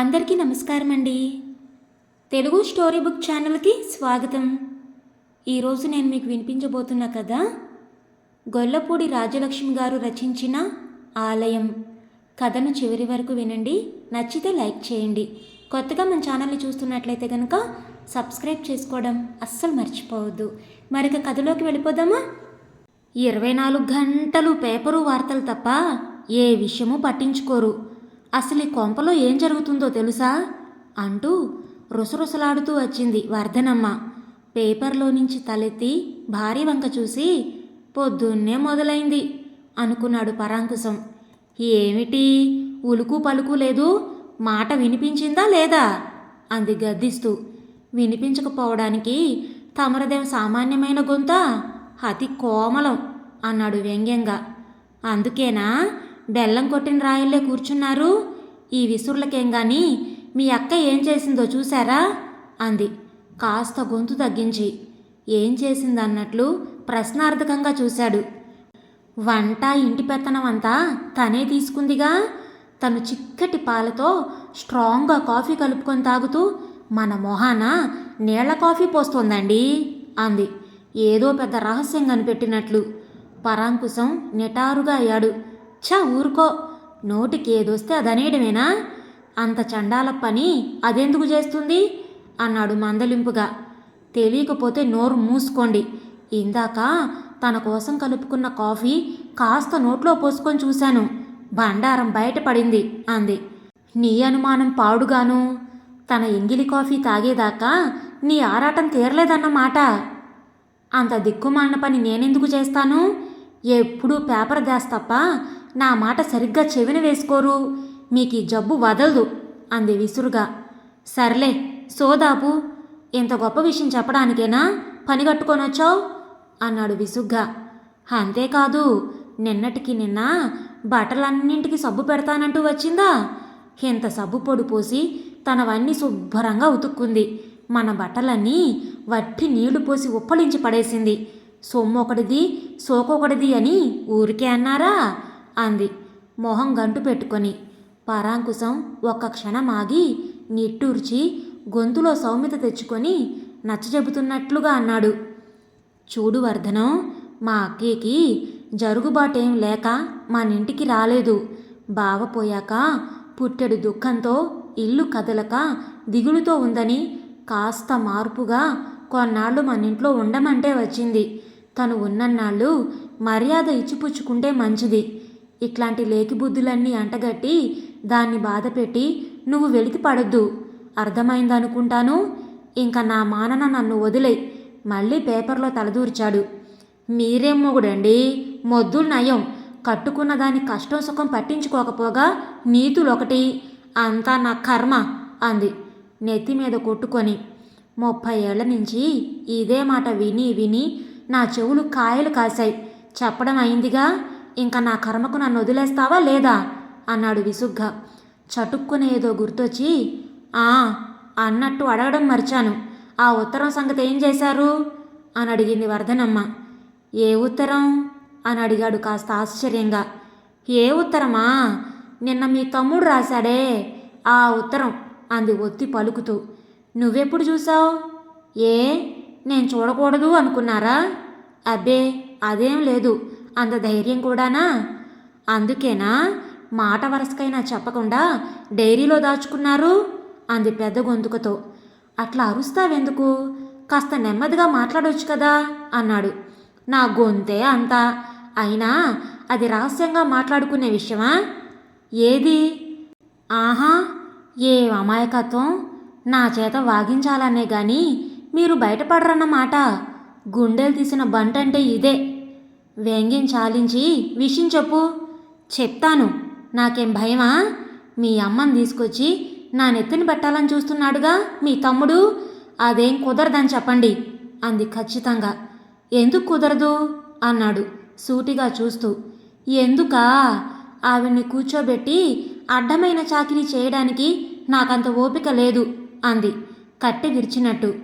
అందరికీ నమస్కారం అండి తెలుగు స్టోరీ బుక్ ఛానల్కి స్వాగతం. ఈరోజు నేను మీకు వినిపించబోతున్న కథ గొల్లపూడి రాజలక్ష్మి గారు రచించిన ఆలయం. కథను చివరి వరకు వినండి నచ్చితే లైక్ చేయండి. కొత్తగా మన ఛానల్ని చూస్తున్నట్లయితే కనుక సబ్స్క్రైబ్ చేసుకోవడం అస్సలు మర్చిపోవద్దు. మరిక కథలోకి వెళ్ళిపోదామా? ఇరవై నాలుగు గంటలు పేపరు వార్తలు తప్ప ఏ విషయమూ పట్టించుకోరు. అసలు ఈ కొంపలో ఏం జరుగుతుందో తెలుసా? అంటూ రుసరుసలాడుతూ వచ్చింది వర్ధనమ్మ. పేపర్లో నుంచి తలెత్తి భారీ వంక చూసి పొద్దున్నే మొదలైంది అనుకున్నాడు పరాంకుశం. ఏమిటి? ఉలుకు పలుకు లేదు? మాట వినిపించిందా లేదా? అంది గద్దిస్తూ. వినిపించకపోవడానికి తమరదేం సామాన్యమైన గొంత? అతి కోమలం అన్నాడు వ్యంగ్యంగా. అందుకేనా? బెల్లం కొట్టిన రాయల్లే కూర్చున్నారు. ఈ విసురులకేం గాని మీ అక్క ఏం చేసిందో చూసారా అంది. కాస్త గొంతు తగ్గించి. ఏం చేసిందన్నట్లు ప్రశ్నార్థకంగా చూశాడు. వంట ఇంటి పెత్తనం అంతా తనే తీసుకుందిగా. తను చిక్కటి పాలతో స్ట్రాంగ్గా కాఫీ కలుపుకొని తాగుతూ మన మొహాన నీళ్ళ కాఫీ పోస్తోందండి అంది. ఏదో పెద్ద రహస్యం కనిపెట్టినట్లు. పరాంకుశం నిటారుగా అయ్యాడు. ఛ ఊరుకో. నోటికి ఏదొస్తే అదనేయడమేనా అంత చండాల పని అదెందుకు చేస్తుంది? అన్నాడు మందలింపుగా. తెలియకపోతే నోరు మూసుకోండి. ఇందాక తన కోసం కలుపుకున్న కాఫీ కాస్త నోట్లో పోసుకొని చూశాను. బండారం బయటపడింది అంది. నీ అనుమానం పాడుగాను. తన ఎంగిలి కాఫీ తాగేదాకా నీ ఆరాటం తీరలేదన్నమాట. అంత దిక్కుమాలిన పని నేనెందుకు చేస్తాను? ఎప్పుడూ పేపర్ దాస్ తప్ప నా మాట సరిగ్గా చెవిన వేసుకోరు. మీకు ఈ జబ్బు వదలదు అంది విసురుగా. సర్లే సోదాపు. ఇంత గొప్ప విషయం చెప్పడానికేనా? పని కట్టుకొనొచ్చావు? అన్నాడు విసుగ్గా. అంతేకాదు నిన్నటికి నిన్న బట్టలన్నింటికి సబ్బు పెడతానంటూ వచ్చిందా? ఇంత సబ్బు పొడి పోసి తనవన్నీ శుభ్రంగా ఉతుక్కుంది. మన బట్టలన్నీ వట్టి నీళ్ళు పోసి ఉప్పలించి పడేసింది. సొమ్ము ఒకటిది సోకొకటిది అని ఊరికే అన్నారా? అంది. మొహం గంటు పెట్టుకొని. పరాంకుశం ఒక్క క్షణం ఆగి నిట్టూర్చి గొంతులో సౌమ్యత తెచ్చుకొని నచ్చజెబుతున్నట్లుగా అన్నాడు. చూడు వర్ధనం మా అక్కయ్యకి జరుగుబాటేం లేక మన ఇంటికి రాలేదు బావపోయాక పుట్టెడు దుఃఖంతో ఇల్లు కదలక దిగులుతో ఉందని కాస్త మార్పుగా కొన్నాళ్ళు మన ఇంట్లో ఉండమంటే వచ్చింది. తను ఉన్నన్నాళ్ళు మర్యాద ఇచ్చిపుచ్చుకుంటే మంచిది. ఇట్లాంటి లేకిబుద్ధులన్నీ అంటగట్టి దాన్ని బాధపెట్టి నువ్వు వెలికి పడొద్దు. అర్థమైందనుకుంటాను? ఇంకా నా మానన నన్ను వదిలే. మళ్ళీ పేపర్లో తలదూర్చాడు. మీరేం మొగుడండి? మొద్దులు నయం. కట్టుకున్న దాని కష్టం సుఖం పట్టించుకోకపోగా నీతులొకటి. అంతా నా కర్మ అంది నెత్తి మీద కొట్టుకొని. ముప్పై ఏళ్ళ నుంచి ఇదే మాట విని విని నా చెవులు కాయలు కాశాయి. చెప్పడం అయిందిగా ఇంకా నా కర్మకు నన్ను వదిలేస్తావా లేదా? అన్నాడు విసుగ్గా. చటుక్కున ఏదో గుర్తొచ్చి ఆ అన్నట్టు అడగడం మర్చాను. ఆ ఉత్తరం సంగతి ఏం చేశారు? అని అడిగింది వర్ధనమ్మ ఏ ఉత్తరం? అని అడిగాడు కాస్త ఆశ్చర్యంగా. ఏ ఉత్తరమా? నిన్న మీ తమ్ముడు రాశాడే ఆ ఉత్తరం అంది ఒత్తి పలుకుతూ. నువ్వెప్పుడు చూసావు ఏ? నేను చూడకూడదు అనుకున్నారా? అబ్బే అదేం లేదు. అంత ధైర్యం కూడానా? అందుకేనా? మాట వరసకైనా చెప్పకుండా డైరీలో దాచుకున్నారు? అంది పెద్ద గొంతుకతో. అట్లా అరుస్తావెందుకు? కాస్త నెమ్మదిగా మాట్లాడొచ్చు కదా? అన్నాడు. నా గొంతే అంతా. అయినా అది రహస్యంగా మాట్లాడుకునే విషయమా? ఏది? ఆహా! ఏ అమాయకత్వం? నా చేత వాగించాలనే గాని మీరు బయటపడరన్నమాట. గుండెలు తీసిన బంటంటే ఇదే. వ్యంగ్యం చాలించి విషయం చెప్పు. చెప్తాను. నాకేం భయమా? మీ అమ్మని తీసుకొచ్చి నా నెత్తిని పెట్టాలని చూస్తున్నాడుగా మీ తమ్ముడు? అదేం కుదరదని చెప్పండి అంది ఖచ్చితంగా. ఎందుకు కుదరదు? అన్నాడు సూటిగా చూస్తూ. ఎందుకా? ఆవిడ్ని కూర్చోబెట్టి అడ్డమైన చాకిరీ చేయడానికి నాకంత ఓపిక లేదు అంది కట్టె విరిచినట్టు.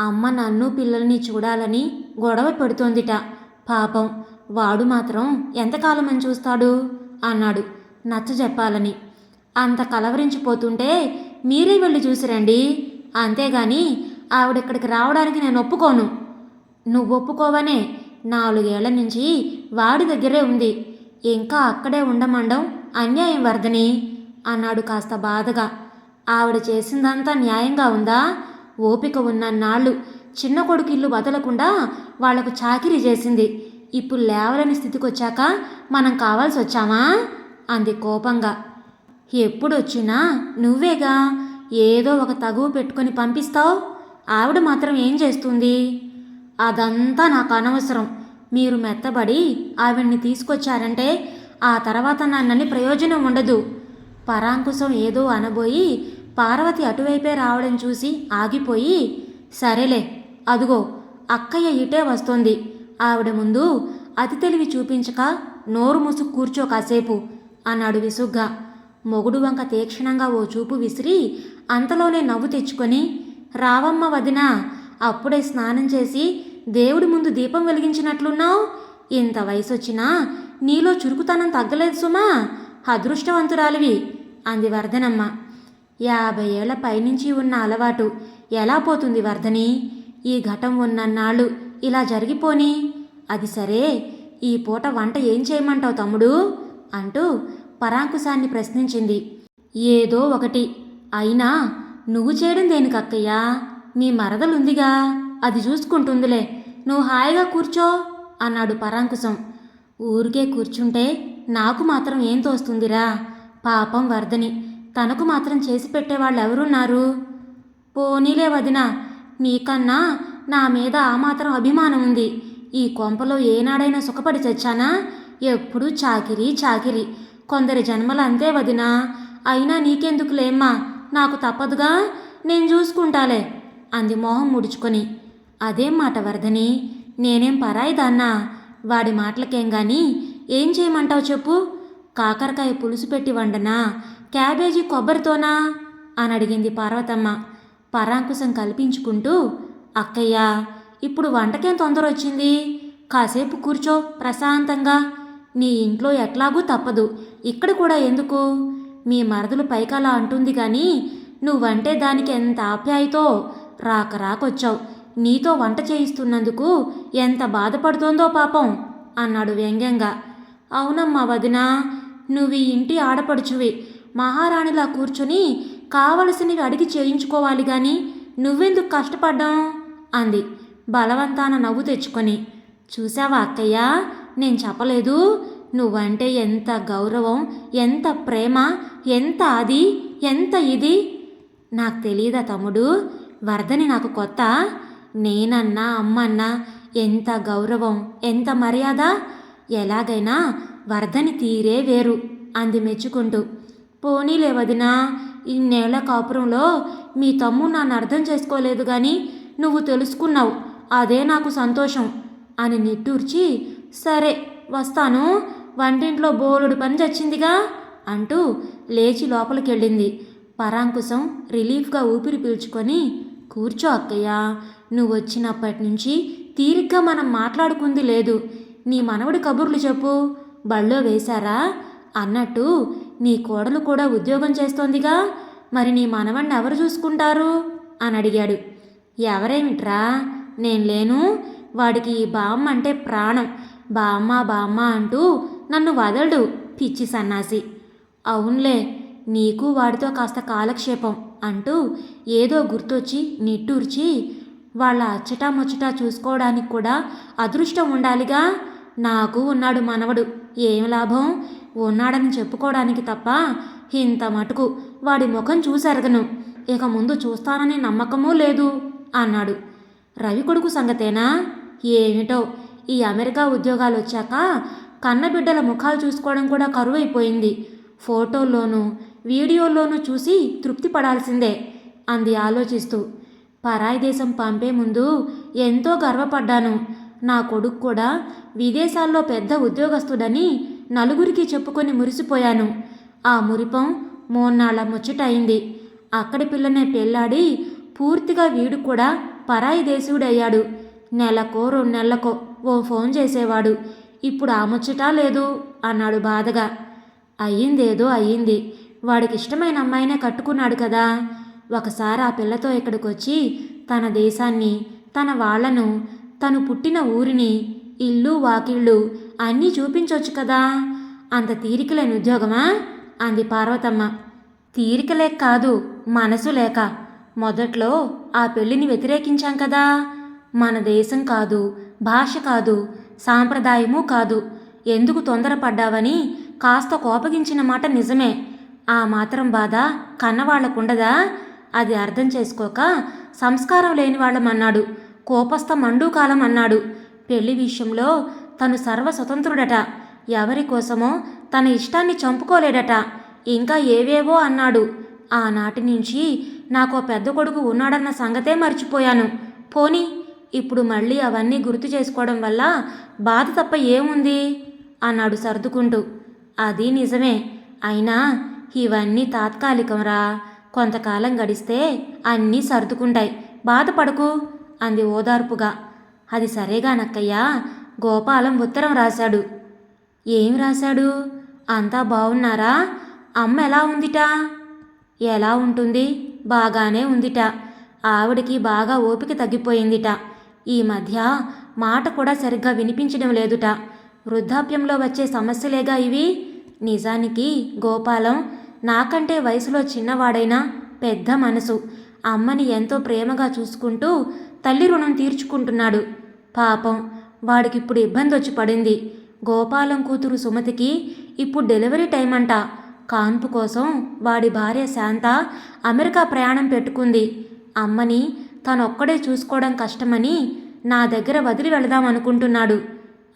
అమ్మ నన్ను పిల్లల్ని చూడాలని గొడవ పెడుతోందిట. పాపం వాడు మాత్రం ఎంతకాలమని చూస్తాడు? అన్నాడు నచ్చ చెప్పాలని అంత కలవరించిపోతుంటే మీరే వెళ్ళి చూసిరండి. అంతేగాని ఆవిడిక్కడికి రావడానికి నేను ఒప్పుకోను. నువ్వు ఒప్పుకోవనే నాలుగేళ్ళ నుంచి వాడి దగ్గరే ఉంది. ఇంకా అక్కడే ఉండమండం అన్యాయం వర్ధని అన్నాడు కాస్త బాధగా. ఆవిడ చేసిందంతా న్యాయంగా ఉందా? ఓపిక ఉన్న నాళ్ళు చిన్న కొడుకు ఇల్లు వదలకుండా వాళ్ళకు చాకిరీ చేసింది. ఇప్పుడు లేవలేని స్థితికి వచ్చాక మనం కావాల్సి వచ్చామా అంది కోపంగా. ఎప్పుడొచ్చినా నువ్వేగా? ఏదో ఒక తగువ పెట్టుకొని పంపిస్తావు? ఆవిడ మాత్రం ఏం చేస్తుంది? అదంతా నాకు అనవసరం. మీరు మెత్తబడి ఆవిడ్ని తీసుకొచ్చారంటే ఆ తర్వాత నన్నని ప్రయోజనం ఉండదు. పరాంకుశం ఏదో అనబోయి పార్వతి అటువైపే రావడం చూసి ఆగిపోయి సరేలే అదుగో అక్కయ్య ఇటే వస్తోంది. ఆవిడ ముందు అతి తెలివి చూపించక నోరు మూసు కూర్చో కాసేపు అన్నాడు విసుగ్గా. మొగుడు వంక తీక్షణంగా ఓ చూపు విసిరి అంతలోనే నవ్వు తెచ్చుకొని రావమ్మ వదినా అప్పుడే స్నానం చేసి దేవుడి ముందు దీపం వెలిగించినట్లున్నావు? ఇంత వయసొచ్చినా నీలో చురుకుతనం తగ్గలేదు సుమా అదృష్టవంతురాలివి అంది వర్ధనమ్మ యాభై ఏళ్ళ పైనుంచి ఉన్న అలవాటు ఎలా పోతుంది వర్ధని ఈ ఘటం ఉన్నన్నాళ్ళు ఇలా జరిగిపోని? అది సరే ఈ పూట వంట ఏం చేయమంటావు తమ్ముడు? అంటూ పరాంకుశాన్ని ప్రశ్నించింది. ఏదో ఒకటి. అయినా నువ్వు చేయడం దేనికక్కయ్యా మీ మరదలుందిగా? అది చూసుకుంటుందిలే. నువ్వు హాయిగా కూర్చో అన్నాడు పరాంకుశం. ఊరికే కూర్చుంటే నాకు మాత్రం ఏం తోస్తుందిరా? పాపం వర్ధని తనకు మాత్రం చేసి పెట్టేవాళ్ళు ఎవరున్నారు పోనీలే వదినా. నీకన్నా నా మీద ఆ మాత్రం అభిమానం ఉంది. ఈ కొంపలో ఏనాడైనా సుఖపడి చచ్చానా? ఎప్పుడూ చాకిరి చాకిరి. కొందరి జన్మలు అంతే వదినా. అయినా నీకెందుకులేమ్మా? నాకు తప్పదుగా? నేను చూసుకుంటాలే అంది మొహం ముడుచుకొని. అదేం మాట వరదని నేనేం పరాయిదాన్నా వాడి మాటలకేం గాని? ఏం చేయమంటావు చెప్పు? కాకరకాయ పులుసు పెట్టి వండనా? క్యాబేజీ కొబ్బరితోనా? అని అడిగింది పార్వతమ్మ. పరాంకుశం కల్పించుకుంటూ అక్కయ్య ఇప్పుడు వంటకేం తొందర వచ్చింది కాసేపు కూర్చో ప్రశాంతంగా. నీ ఇంట్లో ఎట్లాగూ తప్పదు. ఇక్కడ కూడా ఎందుకు? మీ మరదలు పైకలా అంటుంది కానీ నువ్వంటే దానికి ఎంత ఆప్యాయతో రాక రాకొచ్చావు. నీతో వంట చేయిస్తున్నందుకు ఎంత బాధపడుతోందో పాపం అన్నాడు వ్యంగ్యంగా. అవునమ్మా వదినా నువ్వు ఈ ఇంటి ఆడపడుచువి. మహారాణిలా కూర్చుని కావలసినవి అడిగి చేయించుకోవాలి కానీ నువ్వెందుకు కష్టపడ్డాం అంది. బలవంతాన నవ్వు తెచ్చుకొని. చూసావా అక్కయ్య నేను చెప్పలేదు. నువ్వంటే ఎంత గౌరవం ఎంత ప్రేమ ఎంత అది ఎంత ఇది? నాకు తెలియదా తమ్ముడు? వరదని నాకు కొత్త. నేనన్నా అమ్మన్నా ఎంత గౌరవం ఎంత మర్యాద? ఎలాగైనా వరదని తీరే వేరు అంది మెచ్చుకుంటూ. పోనీలే వదినా ఇన్నేళ్ళ కాపురంలో మీ తమ్ము నన్ను అర్థం చేసుకోలేదు కానీ నువ్వు తెలుసుకున్నావు. అదే నాకు సంతోషం అని నిట్టూర్చి సరే వస్తాను. వంటింట్లో బోలుడు పని చచ్చిందిగా అంటూ లేచి లోపలికెళ్ళింది. పరాంకుశం రిలీఫ్గా ఊపిరి పీల్చుకొని కూర్చో అక్కయ్య నువ్వు వచ్చినప్పటి నుంచి తీరిగ్గా మనం మాట్లాడుకుంది లేదు. నీ మనవడి కబుర్లు చెప్పు. బళ్ళో వేశారా? అన్నట్టు నీ కోడలు కూడా ఉద్యోగం చేస్తోందిగా. మరి నీ మనవణ్ణి ఎవరు చూసుకుంటారు? అని అడిగాడు. ఎవరేమిట్రా? నేను లేను. వాడికి ఈ బామ్మ అంటే ప్రాణం. బామ్మ బామ్మ అంటూ నన్ను వదలడు పిచ్చి సన్నాసి. అవునులే నీకు వాడితో కాస్త కాలక్షేపం అంటూ ఏదో గుర్తొచ్చి నిట్టూర్చి వాళ్ళ అచ్చటా ముచ్చటా చూసుకోవడానికి కూడా అదృష్టం ఉండాలిగా. నాకు ఉన్నాడు మనవడు. ఏం లాభం? ఉన్నాడని చెప్పుకోవడానికి తప్ప ఇంత మటుకు వాడి ముఖం చూసెరగను. ఇక ముందు చూస్తానని నమ్మకమూ లేదు అన్నాడు. రవి కొడుకు సంగతేనా? ఏమిటో? ఈ అమెరికా ఉద్యోగాలు వచ్చాక కన్నబిడ్డల ముఖాలు చూసుకోవడం కూడా కరువైపోయింది. ఫోటోల్లోనూ వీడియోల్లోనూ చూసి తృప్తి పడాల్సిందే అంది ఆలోచిస్తూ. పరాయి దేశం పంపే ముందు ఎంతో గర్వపడ్డాను. నా కొడుకు కూడా విదేశాల్లో పెద్ద ఉద్యోగస్తుడని నలుగురికి చెప్పుకొని మురిసిపోయాను. ఆ మురిపం మోన్నాళ్ళ ముచ్చట అయింది అక్కడి పిల్లనే పెళ్ళాడి పూర్తిగా వీడు కూడా పరాయి దేశుడయ్యాడు. నెలకో రెండు నెలలకో ఓ ఫోన్ చేసేవాడు. ఇప్పుడు ఆ ముచ్చటా లేదు? అన్నాడు బాధగా. అయ్యిందేదో అయ్యింది. వాడికి ఇష్టమైన అమ్మాయినే కట్టుకున్నాడు కదా. ఒకసారి ఆ పిల్లతో ఇక్కడికి వచ్చి తన దేశాన్ని తన వాళ్ళను తను పుట్టిన ఊరిని ఇల్లు వాకిళ్ళు అన్నీ చూపించవచ్చు కదా. అంత తీరికలేని ఉద్యోగమా? అంది పార్వతమ్మ. తీరిక లేక కాదు మనసు లేక. మొదట్లో ఆ పెళ్ళిని వ్యతిరేకించాం కదా. మన దేశం కాదు భాష కాదు సాంప్రదాయము కాదు. ఎందుకు తొందరపడ్డావని కాస్త కోపగించిన మాట నిజమే. ఆ మాత్రం బాధ కన్నవాళ్ళకుండదా? అది అర్థం చేసుకోక సంస్కారం లేని వాళ్ళమన్నాడు కోపస్థ మండూకాలం అన్నాడు. పెళ్ళి విషయంలో తను సర్వ స్వతంత్రుడట ఎవరి కోసమో తన ఇష్టాన్ని చంపుకోలేడట. ఇంకా ఏవేవో అన్నాడు. ఆనాటి నుంచి నాకు పెద్ద కొడుకు ఉన్నాడన్న సంగతే మర్చిపోయాను. పోనీ ఇప్పుడు మళ్ళీ అవన్నీ గుర్తు చేసుకోవడం వల్ల బాధ తప్ప ఏముంది? అన్నాడు సర్దుకుంటూ. అది నిజమే. అయినా ఇవన్నీ తాత్కాలికంరా. కొంతకాలం గడిస్తే అన్నీ సర్దుకుంటాయి. బాధపడకు అంది ఓదార్పుగా. అది సరేగానక్కయ్యా గోపాలం ఉత్తరం రాశాడు. ఏం రాశాడు? అంతా బాగున్నారా అమ్మ ఎలా ఉందిట? ఎలా ఉంటుంది? బాగానే ఉందిట. ఆవిడికి బాగా ఓపిక తగ్గిపోయిందిట. ఈ మధ్య మాట కూడా సరిగ్గా వినిపించడం లేదుట. వృద్ధాప్యంలో వచ్చే సమస్యలేగా ఇవి? నిజానికి గోపాలం నాకంటే వయసులో చిన్నవాడైనా పెద్ద మనసు. అమ్మని ఎంతో ప్రేమగా చూసుకుంటూ తల్లి రుణం తీర్చుకుంటున్నాడు. పాపం వాడికి ఇప్పుడు ఇబ్బంది వచ్చి పడింది. గోపాలం కూతురు సుమతికి ఇప్పుడు డెలివరీ టైం అంట కాన్పు కోసం వాడి భార్య శాంత అమెరికా ప్రయాణం పెట్టుకుంది. అమ్మని తనొక్కడే చూసుకోవడం కష్టమని నా దగ్గర వదిలి వెళదాం అనుకుంటున్నాడు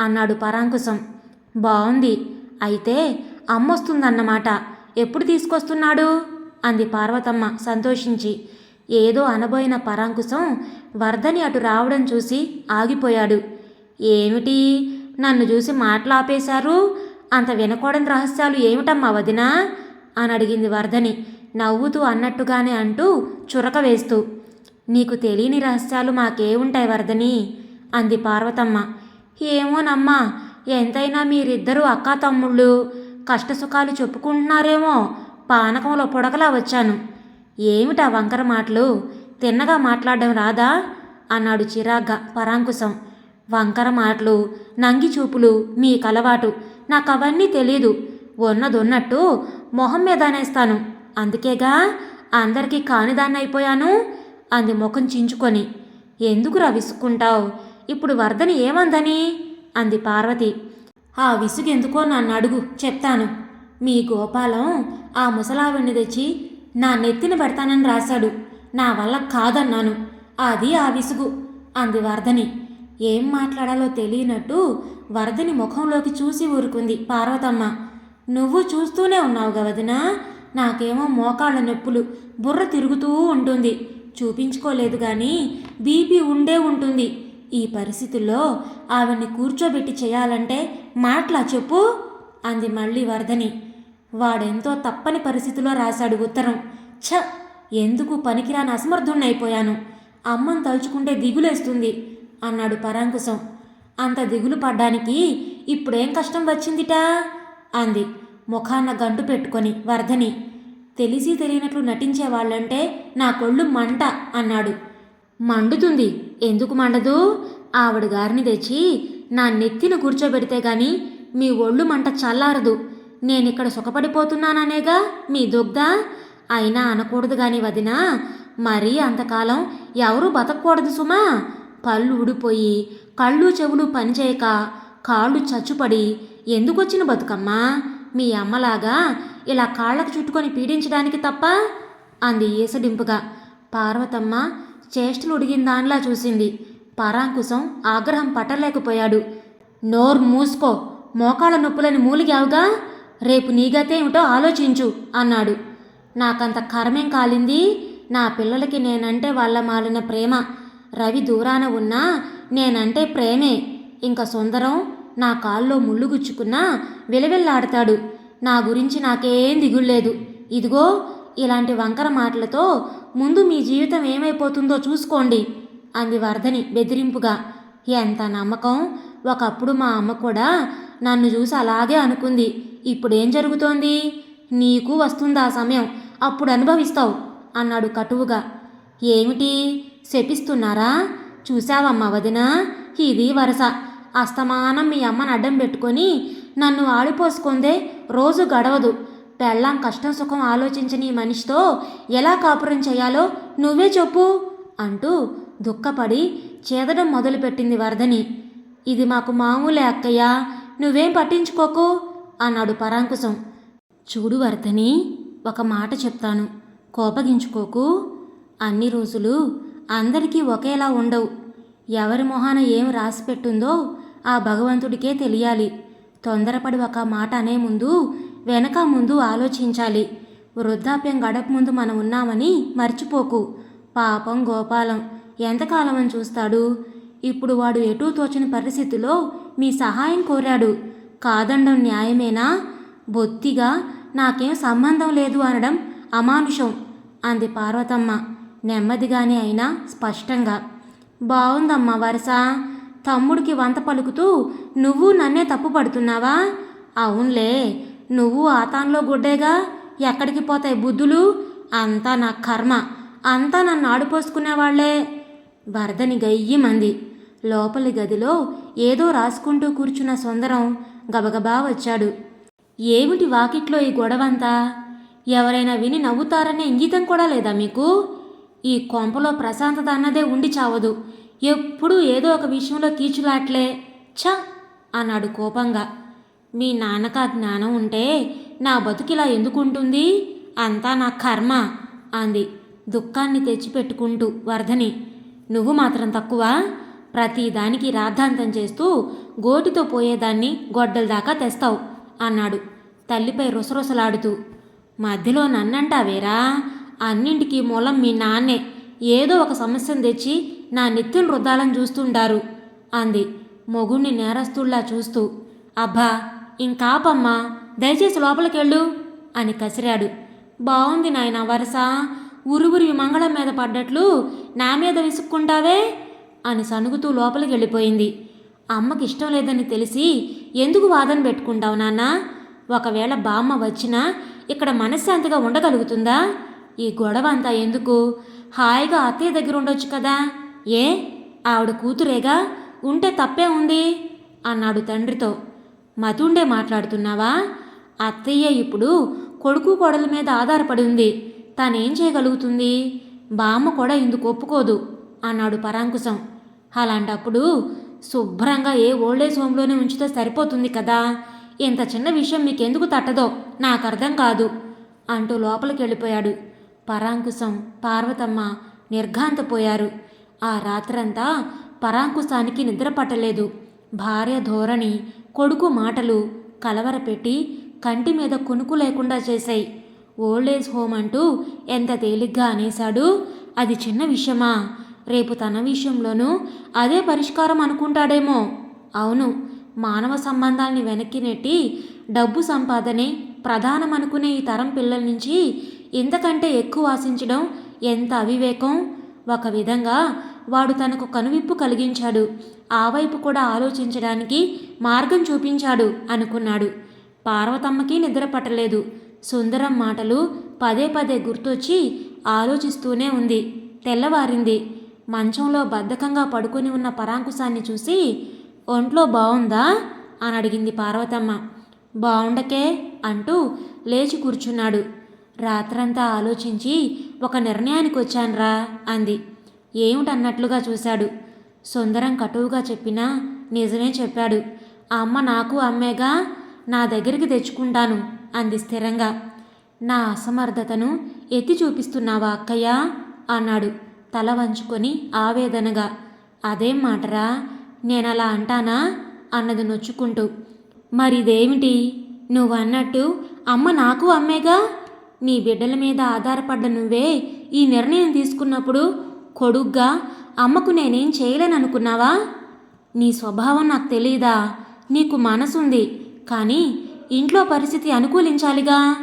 అన్నాడు పరాంకుశం. బాగుంది అయితే అమ్మొస్తుందన్నమాట. ఎప్పుడు తీసుకొస్తున్నాడు? అంది పార్వతమ్మ సంతోషించి. ఏదో అనబోయిన పరాంకుశం వర్ధని అటు రావడం చూసి ఆగిపోయాడు. ఏమిటి? నన్ను చూసి మాటలాపేశారు? అంత వినకూడని రహస్యాలు ఏమిటమ్మా వదినా? అని అడిగింది వర్ధని నవ్వుతూ అన్నట్టుగానే అంటూ చురక వేస్తూ. నీకు తెలియని రహస్యాలు మాకేముంటాయి వర్ధని అంది పార్వతమ్మ. ఏమోనమ్మా ఎంతైనా మీరిద్దరూ అక్కా తమ్ముళ్ళు. కష్టసుఖాలు చెప్పుకుంటున్నారేమో. పానకంలో పొడకలా వచ్చాను. ఏమిటా వంకర మాటలు? తిన్నగా మాట్లాడడం రాదా? అన్నాడు చిరాగ్గా పరాంకుశం. వంకర మాటలు నంగి చూపులు మీకు అలవాటు నాకు అవన్నీ తెలీదు. ఉన్నదొన్నట్టు మొహం మీద అనేస్తాను. అందుకేగా? అందరికీ కానిదాన్ని అయిపోయాను? అంది ముఖం చించుకొని. ఎందుకురా విసుక్కుంటావు? ఇప్పుడు వర్ధని ఏమందని? అంది పార్వతి. ఆ విసుగెందుకో నన్ను అడుగు చెప్తాను. మీ గోపాలం ఆ ముసలావిడిని తెచ్చి నా నెత్తిన పెడతానని రాశాడు. నా వల్ల కాదన్నాను. అది ఆ విసుగు అంది వర్ధని ఏం మాట్లాడాలో తెలియనట్టు వరదని ముఖంలోకి చూసి ఊరుకుంది పార్వతమ్మ. నువ్వు చూస్తూనే ఉన్నావు గవదనా? నాకేమో మోకాళ్ళ నొప్పులు బుర్ర తిరుగుతూ ఉంటుంది. చూపించుకోలేదు కానీ బీపీ ఉండే ఉంటుంది. ఈ పరిస్థితుల్లో ఆవిడ్ని కూర్చోబెట్టి చేయాలంటే మాట్లా చెప్పు అంది మళ్ళీ వరదని. వాడెంతో తప్పని పరిస్థితిలో రాశాడు ఉత్తరం. ఛ! ఎందుకు పనికిరాని అసమర్థుణ్ణైపోయాను. అమ్మను తలుచుకుంటే దిగులేస్తుంది. అన్నాడు పరాంకుశం. అంత దిగులు పడ్డానికి ఇప్పుడేం కష్టం వచ్చిందిటా? అంది ముఖాన్న గంటు పెట్టుకొని వర్ధని. తెలిసి తెలియనట్లు నటించే వాళ్ళంటే నా కొళ్ళు మంట అన్నాడు. మండుతుంది. ఎందుకు మండదు? ఆవిడ గారిని తెచ్చి నా నెత్తిన కూర్చోబెడితే గాని మీ ఒళ్ళు మంట చల్లారదు. నేనిక్కడ సుఖపడిపోతున్నాననేగా? మీ దుగ్ధ? అయినా అనకూడదు గాని వదినా మరీ అంతకాలం ఎవరూ బతకూడదు సుమా. పళ్ళు ఊడిపోయి కళ్ళు చెవులు పనిచేయక కాళ్ళు చచ్చుపడి ఎందుకొచ్చిన బతుకమ్మా? మీ అమ్మలాగా ఇలా కాళ్ళకు చుట్టుకొని పీడించడానికి తప్ప? అంది ఈసడింపుగా పార్వతమ్మ చేష్టలు ఉడిగిన దానిలా చూసింది. పరాంకుశం ఆగ్రహం పట్టలేకపోయాడు. నోరు మూసుకో మోకాళ్ళ నొప్పులని మూలిగావుగా? రేపు నీగతేమిటో ఆలోచించు అన్నాడు. నాకంత కర్మేం కాలింది? నా పిల్లలకి నేనంటే వాళ్ళ మాలిన ప్రేమ. రవి దూరాన ఉన్నా నేనంటే ప్రేమే. ఇంక సుందరం నా కాల్లో ముళ్ళు గుచ్చుకున్నా విలవిల్లాడతాడు. నా గురించి నాకేం దిగుల్లేదు. ఇదిగో ఇలాంటి వంకర మాటలతో ముందు మీ జీవితం ఏమైపోతుందో చూసుకోండి అంది వర్ధని బెదిరింపుగా. ఎంత నమ్మకం? ఒకప్పుడు మా అమ్మ కూడా నన్ను చూసి అలాగే అనుకుంది. ఇప్పుడేం జరుగుతోంది? నీకు వస్తుందా సమయం? అప్పుడు అనుభవిస్తావు అన్నాడు కటువుగా. ఏమిటి? శపిస్తున్నారా? చూశావమ్మా వదిన ఇది వరస. అస్తమానం మీ అమ్మని అడ్డం పెట్టుకొని నన్ను ఆడిపోసుకుందే రోజు గడవదు. పెళ్ళాం కష్టం సుఖం ఆలోచించని ఈ మనిషితో ఎలా కాపురం చేయాలో నువ్వే చెప్పు అంటూ దుఃఖపడి చేదడం మొదలుపెట్టింది వరదని. ఇది మాకు మామూలే అక్కయ్య నువ్వేం పట్టించుకోకు అన్నాడు పరాంకుశం. చూడు వర్ధని ఒక మాట చెప్తాను. కోపగించుకోకు. అన్ని రోజులు అందరికీ ఒకేలా ఉండవు. ఎవరి మొహాన ఏం రాసిపెట్టుందో ఆ భగవంతుడికే తెలియాలి. తొందరపడి ఒక మాట అనే ముందు వెనక ముందు ఆలోచించాలి. వృద్ధాప్యం గడప ముందు మనం ఉన్నామని మర్చిపోకు. పాపం గోపాలం ఎంతకాలం అని చూస్తాడు? ఇప్పుడు వాడు ఎటూ తోచని పరిస్థితిలో మీ సహాయం కోరాడు. కాదండం న్యాయమేనా? బొత్తిగా నాకేం సంబంధం లేదు అనడం అమానుషం అంది పార్వతమ్మ. నెమ్మదిగానే అయినా స్పష్టంగా. బావుందమ్మా వరస. తమ్ముడికి వంత పలుకుతూ నువ్వు నన్నే తప్పు పడుతున్నావా? అవునులే. నువ్వు ఆతాన్లో గుడ్డేగా. ఎక్కడికి పోతాయి బుద్ధులు? అంతా నా కర్మ. అంతా నన్ను ఆడిపోసుకునేవాళ్ళే. వరదని గయ్యమంది లోపలి గదిలో ఏదో రాసుకుంటూ కూర్చున్న సుందరం గబగబా వచ్చాడు. ఏమిటి వాకిట్లో ఈ గొడవంతా? ఎవరైనా విని నవ్వుతారనే ఇంగితం కూడా లేదా మీకు? ఈ కొంపలో ప్రశాంతత అన్నదే ఉండి చావదు. ఎప్పుడూ ఏదో ఒక విషయంలో కీచులాట్లే. ఛ! అన్నాడు కోపంగా. మీ నాన్నకు ఆ జ్ఞానం ఉంటే నా బతుకిలా ఎందుకుంటుంది? అంతా నా కర్మ అంది దుఃఖాన్ని తెచ్చిపెట్టుకుంటూ వర్ధని. నువ్వు మాత్రం తక్కువ? ప్రతిదానికి రాద్ధాంతం చేస్తూ గోటితో పోయేదాన్ని గొడ్డల దాకా తెస్తావు అన్నాడు తల్లిపై రుసరుసలాడుతూ. మధ్యలో నన్నంటావేరా? అన్నింటికీ మూలం మీ నాన్నే. ఏదో ఒక సమస్యను తెచ్చి నా నెత్తులు రుద్దాలని చూస్తుంటారు అంది మొగుణ్ణి నేరస్తుల్లా చూస్తూ. అబ్బా ఇంకాపమ్మా దయచేసి లోపలికెళ్ళు అని కసిరాడు. బాగుంది నాయన వరస ఉరుగురి మంగళం మీద పడ్డట్లు నా మీద విసుక్కుంటావే అని సనుగుతూ లోపలికి వెళ్ళిపోయింది అమ్మకి ఇష్టం లేదని తెలిసి ఎందుకు వాదన పెట్టుకుంటావు నాన్న? ఒకవేళ బామ్మ వచ్చినా ఇక్కడ మనశ్శాంతిగా ఉండగలుగుతుందా? ఈ గొడవ అంతా ఎందుకు? హాయిగా అత్తయ్య దగ్గర ఉండొచ్చు కదా. ఏ? ఆవిడ కూతురేగా? ఉంటే తప్పే ఉంది అన్నాడు తండ్రితో. మతుండే మాట్లాడుతున్నావా? అత్తయ్య ఇప్పుడు కొడుకు కొడల మీద ఆధారపడి ఉంది. తానేం చేయగలుగుతుంది? బామ్మ కూడా ఇందుకు ఒప్పుకోదు అన్నాడు పరాంకుశం. అలాంటప్పుడు శుభ్రంగా ఏ ఓల్డేజ్ హోమ్లోనే ఉంచితే సరిపోతుంది కదా. ఇంత చిన్న విషయం మీకెందుకు తట్టదో? నాకు అర్థం కాదు అంటూ లోపలికి వెళ్ళిపోయాడు పరాంకుశం పార్వతమ్మ నిర్ఘాంతపోయారు. ఆ రాత్రంతా పరాంకుశానికి నిద్ర పట్టలేదు. భార్య ధోరణి కొడుకు మాటలు కలవరపెట్టి కంటి మీద కునుకు లేకుండా చేశాయి. ఓల్డేజ్ హోమ్ అంటూ ఎంత తేలిగ్గా అనేశాడు? అది చిన్న విషయమా? రేపు తన విషయంలోనూ అదే పరిష్కారం అనుకుంటాడేమో. అవును మానవ సంబంధాల్ని వెనక్కి నెట్టి డబ్బు సంపాదనే ప్రధానం అనుకునే ఈ తరం పిల్లల నుంచి ఇంతకంటే ఎక్కువ ఆశించడం ఎంత అవివేకం? ఒక విధంగా వాడు తనకు కనువిప్పు కలిగించాడు. ఆ వైపు కూడా ఆలోచించడానికి మార్గం చూపించాడు అనుకున్నాడు. పార్వతమ్మకి నిద్ర పట్టలేదు. సుందరం మాటలు పదే పదే గుర్తొచ్చి ఆలోచిస్తూనే ఉంది. తెల్లవారింది. మంచంలో బద్ధకంగా పడుకొని ఉన్న పరాంకుశాన్ని చూసి ఒంట్లో బాగుందా అని అడిగింది పార్వతమ్మ. బాగుండకే అంటూ లేచి కూర్చున్నాడు. రాత్రంతా ఆలోచించి ఒక నిర్ణయానికి వచ్చానురా అంది. ఏమిటన్నట్లుగా చూశాడు. సుందరం కటువుగా చెప్పినా నిజమే చెప్పాడు. ఆ అమ్మ నాకు అమ్మేగా నా దగ్గరికి తెచ్చుకుంటాను అంది స్థిరంగా. నా అసమర్థతను ఎత్తి చూపిస్తున్నావా అక్కయ్య? అన్నాడు తల వంచుకొని ఆవేదనగా. అదేం మాటరా? నేనలా అంటానా? అన్నది నొచ్చుకుంటూ. మరిదేమిటి? నువ్వన్నట్టు అమ్మ నాకు అమ్మేగా? నీ బిడ్డల మీద ఆధారపడ్డ నువ్వే ఈ నిర్ణయం తీసుకున్నప్పుడు కొడుగ్గా అమ్మకు నేనేం చేయలేననుకున్నావా నీ స్వభావం నాకు తెలీదా? నీకు మనసుంది. కానీ ఇంట్లో పరిస్థితి అనుకూలించాలిగా?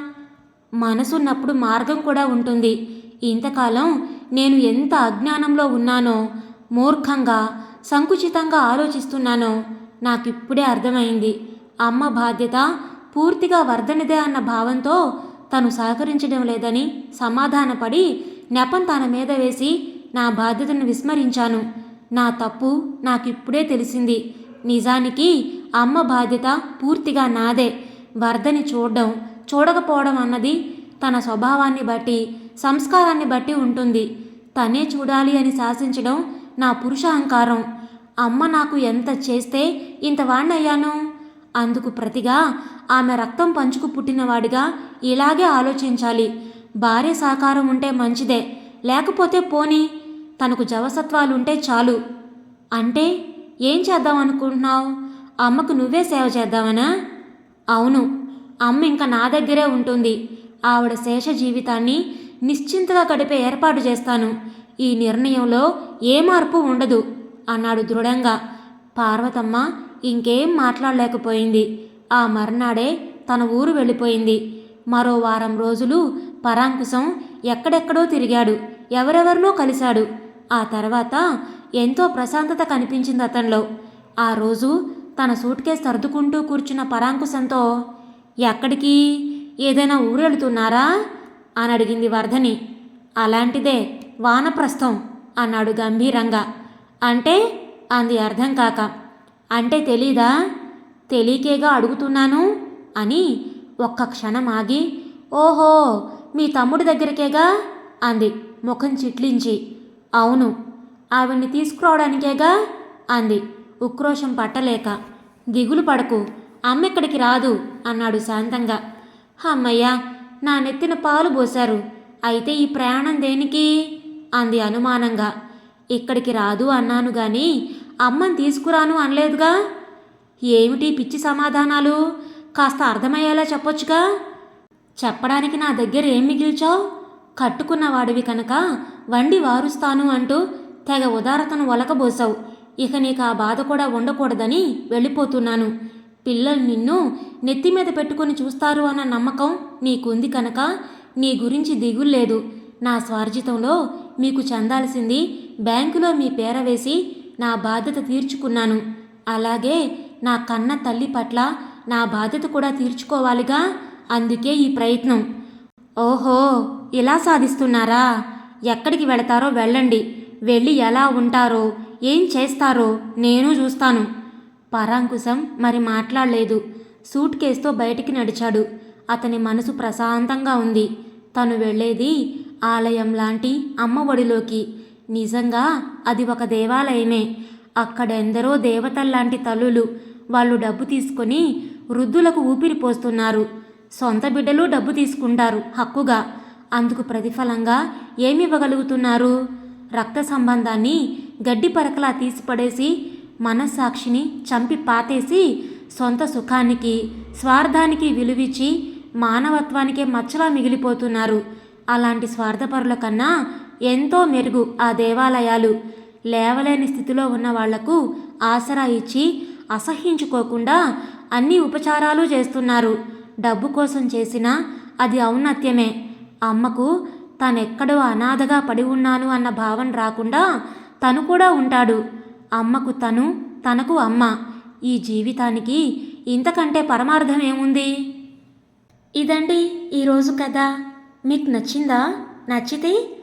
మనసున్నప్పుడు మార్గం కూడా ఉంటుంది. ఇంతకాలం నేను ఎంత అజ్ఞానంలో ఉన్నానో మూర్ఖంగా సంకుచితంగా ఆలోచిస్తున్నానో నాకిప్పుడే అర్థమైంది. అమ్మ బాధ్యత పూర్తిగా వర్ధనిదే అన్న భావంతో తను సహకరించడం లేదని సమాధానపడి నెపం తన మీద వేసి నా బాధ్యతను విస్మరించాను. నా తప్పు నాకిప్పుడే తెలిసింది. నిజానికి అమ్మ బాధ్యత పూర్తిగా నాదే. వరదని చూడడం చూడకపోవడం అన్నది తన స్వభావాన్ని బట్టి సంస్కారాన్ని బట్టి ఉంటుంది. తనే చూడాలి అని శాసించడం నా పురుష అహంకారం అమ్మ నాకు ఎంత చేస్తే ఇంత వాణ్ణయ్యాను? అందుకు ప్రతిగా ఆమె రక్తం పంచుకు పుట్టినవాడిగా ఇలాగే ఆలోచించాలి. భార్య సహకారం ఉంటే మంచిదే. లేకపోతే పోని తనకు జవసత్వాలుంటే చాలు. అంటే ఏం చేద్దాం అనుకుంటున్నావు? అమ్మకు నువ్వే సేవ చేద్దామనా అవును. అమ్మ ఇంకా నా దగ్గరే ఉంటుంది. ఆవిడ శేష జీవితాన్ని నిశ్చింతగా గడిపే ఏర్పాటు చేస్తాను. ఈ నిర్ణయంలో ఏ మార్పు ఉండదు అన్నాడు దృఢంగా. పార్వతమ్మ ఇంకేం మాట్లాడలేకపోయింది. ఆ మర్నాడే తన ఊరు వెళ్ళిపోయింది. మరో వారం రోజులు పరాంకుశం ఎక్కడెక్కడో తిరిగాడు. ఎవరెవరినో కలిశాడు. ఆ తర్వాత ఎంతో ప్రశాంతత కనిపించింది అతనిలో. ఆ రోజు తన సూట్ సర్దుకుంటూ కూర్చున్న పరాంకుశంతో ఎక్కడికి? ఏదైనా ఊరెళ్తున్నారా అని అడిగింది వర్ధని. అలాంటిదే వానప్రస్థం అన్నాడు గంభీరంగా. అంటే? అంది అర్థం కాక. అంటే తెలీదా? తెలియకేగా అడుగుతున్నాను? అని ఒక్క క్షణం ఆగి ఓహో మీ తమ్ముడి దగ్గరికేగా? అంది ముఖం చిట్లించి. అవును ఆవిడ్ని తీసుకురావడానికేగా? అంది ఉక్రోషం పట్టలేక. దిగులు పడకు అమ్మెక్కడికి రాదు అన్నాడు శాంతంగా. అమ్మయ్య నా నెత్తిన పాలు పోశారు అయితే ఈ ప్రయాణం దేనికి? అంది అనుమానంగా. ఇక్కడికి రాదు అన్నాను కానీ అమ్మని తీసుకురాను అనలేదుగా? ఏమిటి పిచ్చి సమాధానాలు? కాస్త అర్థమయ్యేలా చెప్పొచ్చుగా? చెప్పడానికి నా దగ్గర ఏం మిగిల్చావు? కట్టుకున్నవాడివి కనుక వండి వారుస్తాను అంటూ తెగ ఉదారతను ఒలకబోసావు. ఇక నీకు ఆ బాధ కూడా ఉండకూడదని వెళ్ళిపోతున్నాను. పిల్లలు నిన్ను నెత్తి మీద పెట్టుకొని చూస్తారు అన్న నమ్మకం నీకుంది కనుక నీ గురించి దిగుల్లేదు. నా స్వార్జితంలో మీకు చెందాల్సింది బ్యాంకులో మీ పేర వేసి నా బాధ్యత తీర్చుకున్నాను. అలాగే నా కన్న తల్లి పట్ల నా బాధ్యత కూడా తీర్చుకోవాలిగా? అందుకే ఈ ప్రయత్నం. ఓహో ఇలా సాధిస్తున్నారా? ఎక్కడికి వెళతారో వెళ్ళండి. వెళ్ళి ఎలా ఉంటారో ఏం చేస్తారో నేను చూస్తాను. పరాంకుశం మరి మాట్లాడలేదు. సూట్ కేసుతో బయటికి నడిచాడు. అతని మనసు ప్రశాంతంగా ఉంది. తను వెళ్ళేది ఆలయం లాంటి అమ్మ ఒడిలోకి. నిజంగా అది ఒక దేవాలయమే. అక్కడెందరో దేవతల్లాంటి తల్లులు వాళ్ళు డబ్బు తీసుకొని వృద్ధులకు ఊపిరి పోస్తున్నారు. సొంత బిడ్డలు డబ్బు తీసుకుంటారు హక్కుగా. అందుకు ప్రతిఫలంగా ఏమివ్వగలుగుతున్నారు? రక్త సంబంధాన్ని గడ్డి పరకలా తీసిపడేసి మనస్సాక్షిని చంపి పాతేసి సొంత సుఖానికి స్వార్థానికి విలువిచ్చి మానవత్వానికే మచ్చలా మిగిలిపోతున్నారు. అలాంటి స్వార్థపరుల కన్నా ఎంతో మెరుగు ఆ దేవాలయాలు. లేవలేని స్థితిలో ఉన్న వాళ్ళకు ఆసరా ఇచ్చి అసహ్యించుకోకుండా అన్ని ఉపచారాలు చేస్తున్నారు. డబ్బు కోసం చేసినా అది ఔన్నత్యమే. అమ్మకు తనెక్కడో అనాథగా పడి ఉన్నాను అన్న భావన రాకుండా తను కూడా ఉంటాడు. అమ్మకు తను తనకు అమ్మ. ఈ జీవితానికి ఇంతకంటే పరమార్థం ఏముంది? ఇదండి ఈరోజు కథ. మీకు నచ్చిందా? నచ్చితే